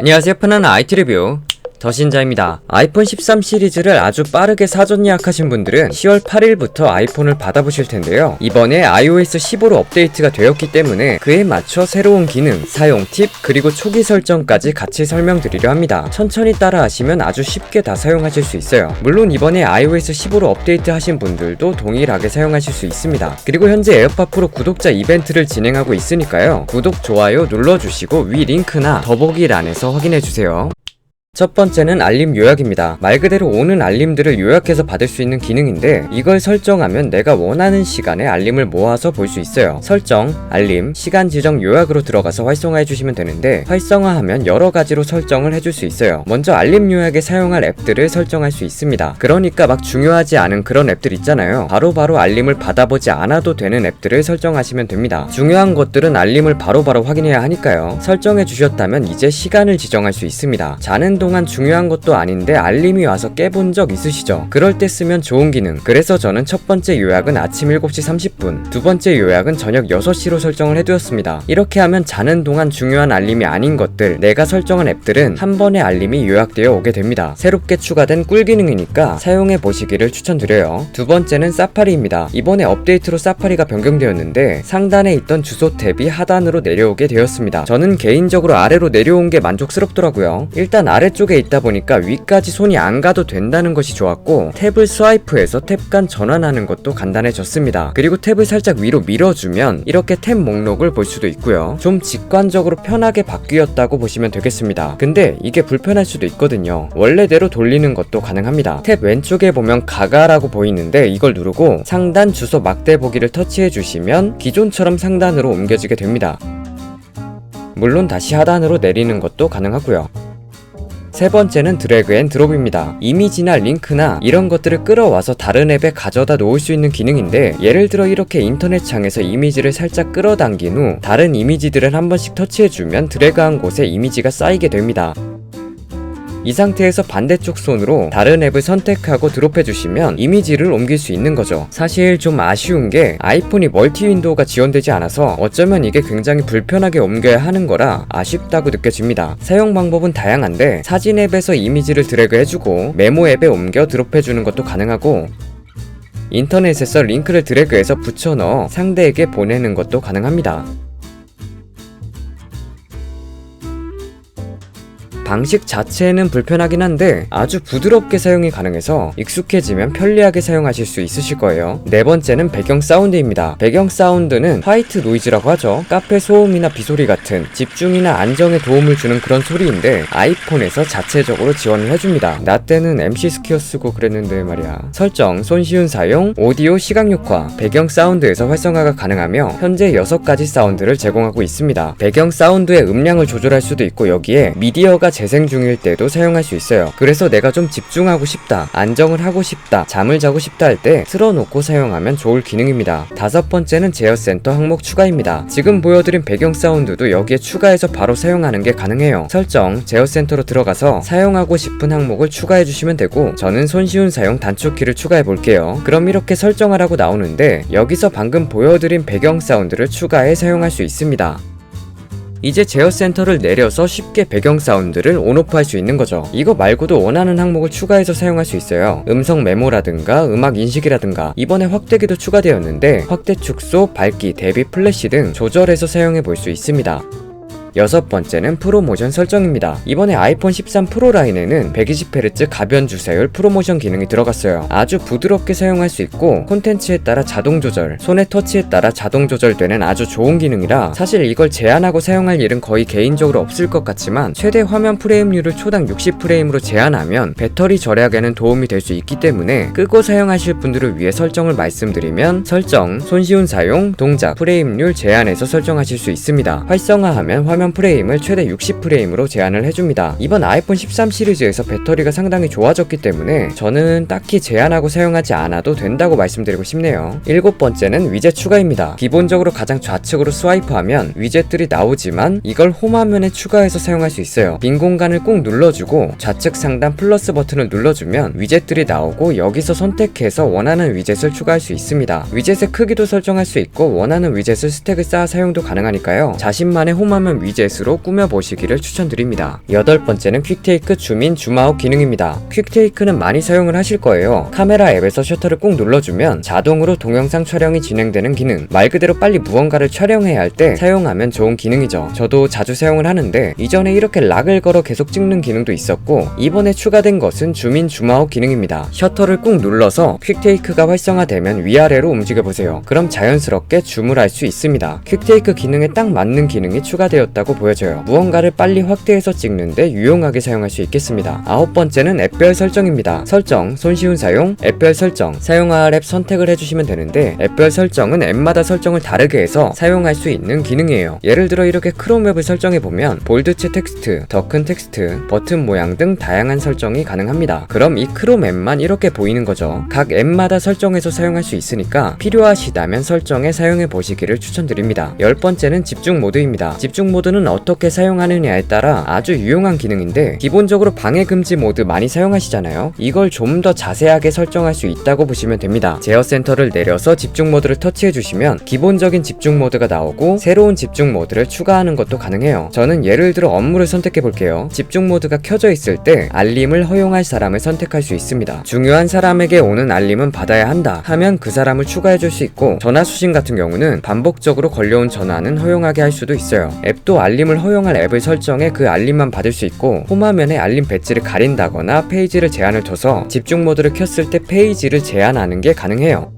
안녕하세요. 편안한 IT 리뷰. 더신자입니다. 아이폰 13 시리즈를 아주 빠르게 사전 예약하신 분들은 10월 8일부터 아이폰을 받아보실 텐데요. 이번에 iOS 15로 업데이트가 되었기 때문에 그에 맞춰 새로운 기능, 사용 팁, 그리고 초기 설정까지 같이 설명드리려 합니다. 천천히 따라 하시면 아주 쉽게 다 사용하실 수 있어요. 물론 이번에 iOS 15로 업데이트 하신 분들도 동일하게 사용하실 수 있습니다. 그리고 현재 에어팟 프로 구독자 이벤트를 진행하고 있으니까요. 구독, 좋아요 눌러주시고 위 링크나 더보기란에서 확인해주세요. 첫 번째는 알림 요약입니다. 말 그대로 오는 알림들을 요약해서 받을 수 있는 기능인데 이걸 설정하면 내가 원하는 시간에 알림을 모아서 볼 수 있어요. 설정, 알림, 시간 지정 요약으로 들어가서 활성화해 주시면 되는데 활성화하면 여러 가지로 설정을 해줄 수 있어요. 먼저 알림 요약에 사용할 앱들을 설정할 수 있습니다. 그러니까 막 중요하지 않은 그런 앱들 있잖아요. 바로바로 알림을 받아보지 않아도 되는 앱들을 설정하시면 됩니다. 중요한 것들은 알림을 바로바로 확인해야 하니까요. 설정해 주셨다면 이제 시간을 지정할 수 있습니다. 자는 동안 중요한 것도 아닌데 알림이 와서 깨본 적 있으시죠? 그럴 때 쓰면 좋은 기능. 그래서 저는 첫 번째 요약은 아침 7시 30분, 두 번째 요약은 저녁 6시로 설정을 해두었습니다. 이렇게 하면 자는 동안 중요한 알림이 아닌 것들, 내가 설정한 앱들은 한 번에 알림이 요약되어 오게 됩니다. 새롭게 추가된 꿀 기능이니까 사용해 보시기를 추천드려요. 두 번째는 사파리입니다. 이번에 업데이트로 사파리가 변경되었는데 상단에 있던 주소 탭이 하단으로 내려오게 되었습니다. 저는 개인적으로 아래로 내려온 게 만족스럽더라고요. 일단 아래 쪽에 있다 보니까 위까지 손이 안 가도 된다는 것이 좋았고 탭을 스와이프해서 탭간 전환하는 것도 간단해졌습니다. 그리고 탭을 살짝 위로 밀어주면 이렇게 탭 목록을 볼 수도 있고요. 좀 직관적으로 편하게 바뀌었다고 보시면 되겠습니다. 근데 이게 불편할 수도 있거든요. 원래대로 돌리는 것도 가능합니다. 탭 왼쪽에 보면 가가라고 보이는데 이걸 누르고 상단 주소 막대 보기를 터치해 주시면 기존처럼 상단으로 옮겨지게 됩니다. 물론 다시 하단으로 내리는 것도 가능하고요. 세 번째는 드래그 앤 드롭입니다. 이미지나 링크나 이런 것들을 끌어와서 다른 앱에 가져다 놓을 수 있는 기능인데 예를 들어 이렇게 인터넷 창에서 이미지를 살짝 끌어당긴 후 다른 이미지들을 한 번씩 터치해주면 드래그한 곳에 이미지가 쌓이게 됩니다. 이 상태에서 반대쪽 손으로 다른 앱을 선택하고 드롭해 주시면 이미지를 옮길 수 있는 거죠. 사실 좀 아쉬운 게 아이폰이 멀티 윈도우가 지원되지 않아서 어쩌면 이게 굉장히 불편하게 옮겨야 하는 거라 아쉽다고 느껴집니다. 사용 방법은 다양한데 사진 앱에서 이미지를 드래그 해주고 메모 앱에 옮겨 드롭해 주는 것도 가능하고 인터넷에서 링크를 드래그해서 붙여 넣어 상대에게 보내는 것도 가능합니다. 방식 자체는 불편하긴 한데 아주 부드럽게 사용이 가능해서 익숙해지면 편리하게 사용하실 수 있으실 거예요. 네 번째는 배경 사운드입니다. 배경 사운드는 화이트 노이즈라고 하죠. 카페 소음이나 비소리 같은 집중이나 안정에 도움을 주는 그런 소리인데 아이폰에서 자체적으로 지원을 해줍니다. 나 때는 MC 스퀘어 쓰고 그랬는데 말이야. 설정, 손쉬운 사용, 오디오 시각 효과, 배경 사운드에서 활성화가 가능하며 현재 6가지 사운드를 제공하고 있습니다. 배경 사운드의 음량을 조절할 수도 있고 여기에 미디어가 재생 중일 때도 사용할 수 있어요. 그래서 내가 좀 집중하고 싶다, 안정을 하고 싶다, 잠을 자고 싶다 할 때 틀어놓고 사용하면 좋을 기능입니다. 다섯 번째는 제어 센터 항목 추가입니다. 지금 보여드린 배경 사운드도 여기에 추가해서 바로 사용하는 게 가능해요. 설정, 제어 센터로 들어가서 사용하고 싶은 항목을 추가해 주시면 되고 저는 손쉬운 사용 단축키를 추가해 볼게요. 그럼 이렇게 설정하라고 나오는데 여기서 방금 보여드린 배경 사운드를 추가해 사용할 수 있습니다. 이제 제어 센터를 내려서 쉽게 배경 사운드를 온오프 할 수 있는 거죠. 이거 말고도 원하는 항목을 추가해서 사용할 수 있어요. 음성 메모라든가 음악 인식이라든가 이번에 확대기도 추가되었는데 확대 축소, 밝기, 대비 플래시 등 조절해서 사용해 볼 수 있습니다. 여섯 번째는 프로모션 설정입니다. 이번에 아이폰 13 프로 라인에는 120Hz 가변 주사율 프로모션 기능이 들어갔어요. 아주 부드럽게 사용할 수 있고 콘텐츠에 따라 자동 조절, 손의 터치에 따라 자동 조절되는 아주 좋은 기능이라 사실 이걸 제한하고 사용할 일은 거의 개인적으로 없을 것 같지만 최대 화면 프레임률을 초당 60프레임으로 제한하면 배터리 절약에는 도움이 될 수 있기 때문에 끄고 사용하실 분들을 위해 설정을 말씀드리면 설정, 손쉬운 사용, 동작, 프레임률 제한해서 설정하실 수 있습니다. 활성화하면 화면 프레임을 최대 60프레임으로 제한을 해줍니다. 이번 아이폰 13 시리즈에서 배터리가 상당히 좋아졌기 때문에 저는 딱히 제한하고 사용하지 않아도 된다고 말씀드리고 싶네요. 일곱 번째는 위젯 추가입니다. 기본적으로 가장 좌측으로 스와이프하면 위젯들이 나오지만 이걸 홈화면에 추가해서 사용할 수 있어요. 빈 공간을 꾹 눌러주고 좌측 상단 플러스 버튼을 눌러주면 위젯들이 나오고 여기서 선택해서 원하는 위젯을 추가할 수 있습니다. 위젯의 크기도 설정할 수 있고 원하는 위젯을 스택을 쌓아 사용도 가능하니까요. 자신만의 홈화면 위젯 위젯으로 꾸며보시기를 추천드립니다. 여덟 번째는 퀵테이크 줌인 줌아웃 기능입니다. 퀵테이크는 많이 사용을 하실 거예요. 카메라 앱에서 셔터를 꾹 눌러주면 자동으로 동영상 촬영이 진행되는 기능. 말 그대로 빨리 무언가를 촬영해야 할 때 사용하면 좋은 기능이죠. 저도 자주 사용을 하는데 이전에 이렇게 락을 걸어 계속 찍는 기능도 있었고 이번에 추가된 것은 줌인 줌아웃 기능입니다. 셔터를 꾹 눌러서 퀵테이크가 활성화되면 위아래로 움직여 보세요. 그럼 자연스럽게 줌을 할 수 있습니다. 퀵테이크 기능에 딱 맞는 기능이 추가되었 다고 보여져요. 무언가를 빨리 확대해서 찍는데 유용하게 사용할 수 있겠습니다. 아홉 번째는 앱별 설정입니다. 설정, 손쉬운 사용, 앱별 설정, 사용할 앱 선택을 해주시면 되는데 앱별 설정은 앱마다 설정을 다르게 해서 사용할 수 있는 기능이에요. 예를 들어 이렇게 크롬 앱을 설정해 보면 볼드체 텍스트, 더 큰 텍스트, 버튼 모양 등 다양한 설정이 가능합니다. 그럼 이 크롬 앱만 이렇게 보이는 거죠. 각 앱마다 설정해서 사용할 수 있으니까 필요하시다면 설정해 사용해 보시기를 추천드립니다. 열 번째는 집중 모드입니다. 집중 모드 는 어떻게 사용하느냐에 따라 아주 유용한 기능인데 기본적으로 방해 금지 모드 많이 사용하시잖아요. 이걸 좀 더 자세하게 설정할 수 있다고 보시면 됩니다. 제어 센터를 내려서 집중 모드를 터치해 주시면 기본적인 집중 모드가 나오고 새로운 집중 모드를 추가하는 것도 가능해요. 저는 예를 들어 업무를 선택해 볼게요. 집중 모드가 켜져 있을 때 알림을 허용할 사람을 선택할 수 있습니다. 중요한 사람에게 오는 알림은 받아야 한다 하면 그 사람을 추가해 줄 수 있고 전화 수신 같은 경우는 반복적으로 걸려온 전화는 허용하게 할 수도 있어요. 앱도 알림을 허용할 앱을 설정해 그 알림만 받을 수 있고 홈화면에 알림 배지를 가린다거나 페이지를 제한을 둬서 집중 모드를 켰을 때 페이지를 제한하는 게 가능해요.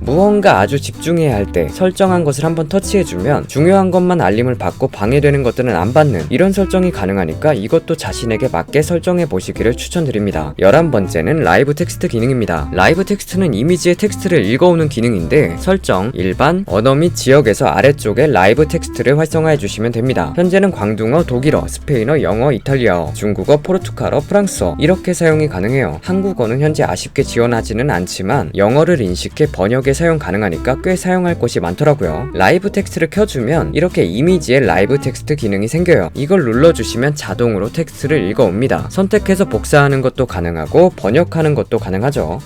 무언가 아주 집중해야 할 때 설정한 것을 한번 터치해주면 중요한 것만 알림을 받고 방해되는 것들은 안 받는 이런 설정이 가능하니까 이것도 자신에게 맞게 설정해 보시기를 추천드립니다. 11번째는 라이브 텍스트 기능입니다. 라이브 텍스트는 이미지의 텍스트를 읽어오는 기능인데 설정, 일반, 언어 및 지역에서 아래쪽에 라이브 텍스트를 활성화해 주시면 됩니다. 현재는 광둥어, 독일어, 스페인어, 영어, 이탈리아어, 중국어, 포르투갈어, 프랑스어 이렇게 사용이 가능해요. 한국어는 현재 아쉽게 지원하지는 않지만 영어를 인식해 번역 에 사용 가능하니까 꽤 사용할 곳이 많더라고요. 라이브 텍스트를 켜주면 이렇게 이미지에 라이브 텍스트 기능이 생겨요. 이걸 눌러주시면 자동으로 텍스트를 읽어옵니다. 선택해서 복사하는 것도 가능하고 번역하는 것도 가능하죠.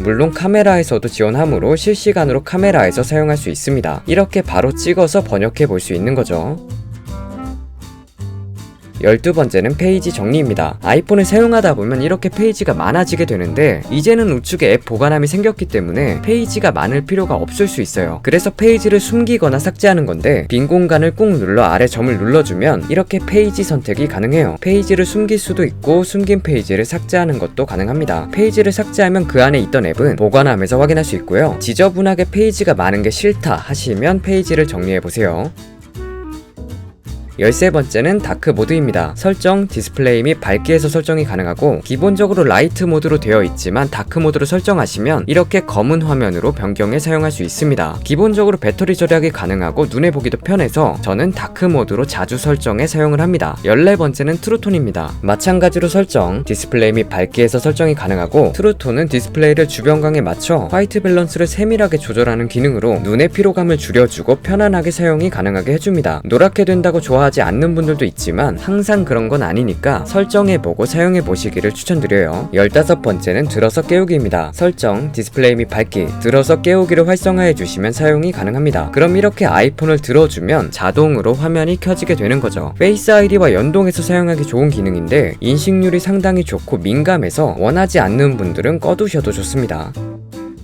물론 카메라에서도 지원하므로 실시간으로 카메라에서 사용할 수 있습니다. 이렇게 바로 찍어서 번역해 볼 수 있는 거죠. 12번째는 페이지 정리입니다. 아이폰을 사용하다 보면 이렇게 페이지가 많아지게 되는데 이제는 우측에 앱 보관함이 생겼기 때문에 페이지가 많을 필요가 없을 수 있어요. 그래서 페이지를 숨기거나 삭제하는 건데 빈 공간을 꾹 눌러 아래 점을 눌러주면 이렇게 페이지 선택이 가능해요. 페이지를 숨길 수도 있고 숨긴 페이지를 삭제하는 것도 가능합니다. 페이지를 삭제하면 그 안에 있던 앱은 보관함에서 확인할 수 있고요. 지저분하게 페이지가 많은 게 싫다 하시면 페이지를 정리해 보세요. 13번째는 다크 모드입니다. 설정, 디스플레이 및 밝기에서 설정이 가능하고 기본적으로 라이트 모드로 되어 있지만 다크 모드로 설정하시면 이렇게 검은 화면으로 변경해 사용할 수 있습니다. 기본적으로 배터리 절약이 가능하고 눈에 보기도 편해서 저는 다크 모드로 자주 설정해 사용을 합니다. 14번째는 트루톤입니다. 마찬가지로 설정, 디스플레이 및 밝기에서 설정이 가능하고 트루톤은 디스플레이를 주변광에 맞춰 화이트 밸런스를 세밀하게 조절하는 기능으로 눈의 피로감을 줄여주고 편안하게 사용이 가능하게 해줍니다. 노랗게 된다고 좋아 하지 않는 분들도 있지만 항상 그런 건 아니니까 설정해보고 사용해보시기를 추천드려요. 15번째는 들어서 깨우기입니다. 설정, 디스플레이 및 밝기, 들어서 깨우기를 활성화해주시면 사용이 가능합니다. 그럼 이렇게 아이폰을 들어주면 자동으로 화면이 켜지게 되는 거죠. 페이스 아이디와 연동해서 사용하기 좋은 기능인데 인식률이 상당히 좋고 민감해서 원하지 않는 분들은 꺼두셔도 좋습니다.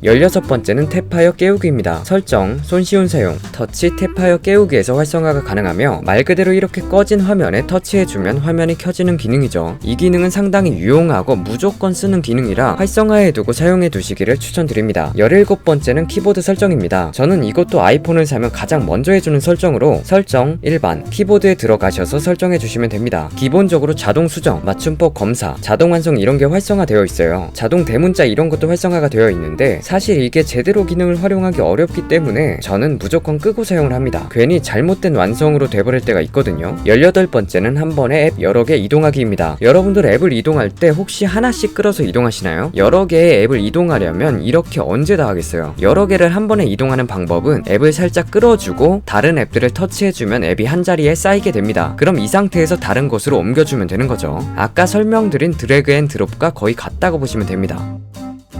16번째는 탭하여 깨우기입니다. 설정, 손쉬운 사용, 터치 탭하여 깨우기에서 활성화가 가능하며 말 그대로 이렇게 꺼진 화면에 터치해주면 화면이 켜지는 기능이죠. 이 기능은 상당히 유용하고 무조건 쓰는 기능이라 활성화해두고 사용해두시기를 추천드립니다. 17번째는 키보드 설정입니다. 저는 이것도 아이폰을 사면 가장 먼저 해주는 설정으로 설정, 일반, 키보드에 들어가셔서 설정해주시면 됩니다. 기본적으로 자동 수정, 맞춤법 검사, 자동 완성 이런 게 활성화되어 있어요. 자동 대문자 이런 것도 활성화가 되어 있는데 사실 이게 제대로 기능을 활용하기 어렵기 때문에 저는 무조건 끄고 사용을 합니다. 괜히 잘못된 완성으로 돼버릴 때가 있거든요. 18번째는 한 번에 앱 여러 개 이동하기입니다. 여러분들 앱을 이동할 때 혹시 하나씩 끌어서 이동하시나요? 여러 개의 앱을 이동하려면 이렇게 언제 다 하겠어요? 여러 개를 한 번에 이동하는 방법은 앱을 살짝 끌어주고 다른 앱들을 터치해주면 앱이 한 자리에 쌓이게 됩니다. 그럼 이 상태에서 다른 곳으로 옮겨주면 되는 거죠. 아까 설명드린 드래그 앤 드롭과 거의 같다고 보시면 됩니다.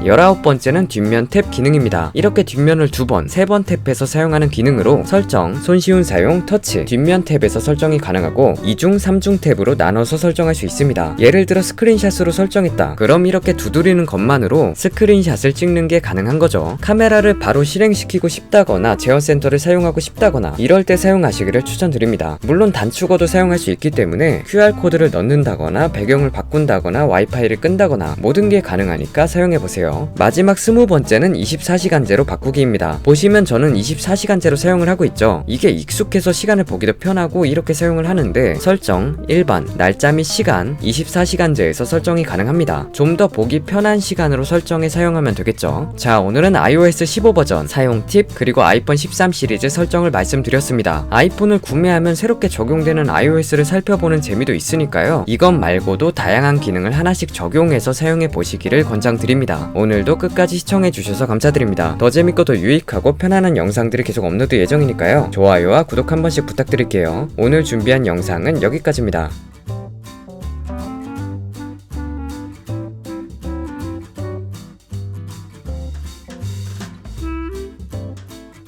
19번째는 뒷면 탭 기능입니다. 이렇게 뒷면을 두 번, 세 번 탭해서 사용하는 기능으로 설정, 손쉬운 사용, 터치, 뒷면 탭에서 설정이 가능하고 2중, 3중 탭으로 나눠서 설정할 수 있습니다. 예를 들어 스크린샷으로 설정했다. 그럼 이렇게 두드리는 것만으로 스크린샷을 찍는 게 가능한 거죠. 카메라를 바로 실행시키고 싶다거나 제어 센터를 사용하고 싶다거나 이럴 때 사용하시기를 추천드립니다. 물론 단축어도 사용할 수 있기 때문에 QR코드를 넣는다거나 배경을 바꾼다거나 와이파이를 끈다거나 모든 게 가능하니까 사용해보세요. 마지막 스무 번째는 24시간제로 바꾸기입니다. 보시면 저는 24시간제로 사용을 하고 있죠. 이게 익숙해서 시간을 보기도 편하고 이렇게 사용을 하는데 설정, 일반, 날짜 및 시간, 24시간제에서 설정이 가능합니다. 좀 더 보기 편한 시간으로 설정해 사용하면 되겠죠. 자, 오늘은 iOS 15 버전 사용 팁 그리고 아이폰 13 시리즈 설정을 말씀드렸습니다. 아이폰을 구매하면 새롭게 적용되는 iOS를 살펴보는 재미도 있으니까요. 이것 말고도 다양한 기능을 하나씩 적용해서 사용해 보시기를 권장드립니다. 오늘도 끝까지 시청해 주셔서 감사드립니다. 더 재밌고 더 유익하고 편안한 영상들이 계속 업로드 예정이니까요. 좋아요와 구독 한 번씩 부탁드릴게요. 오늘 준비한 영상은 여기까지입니다.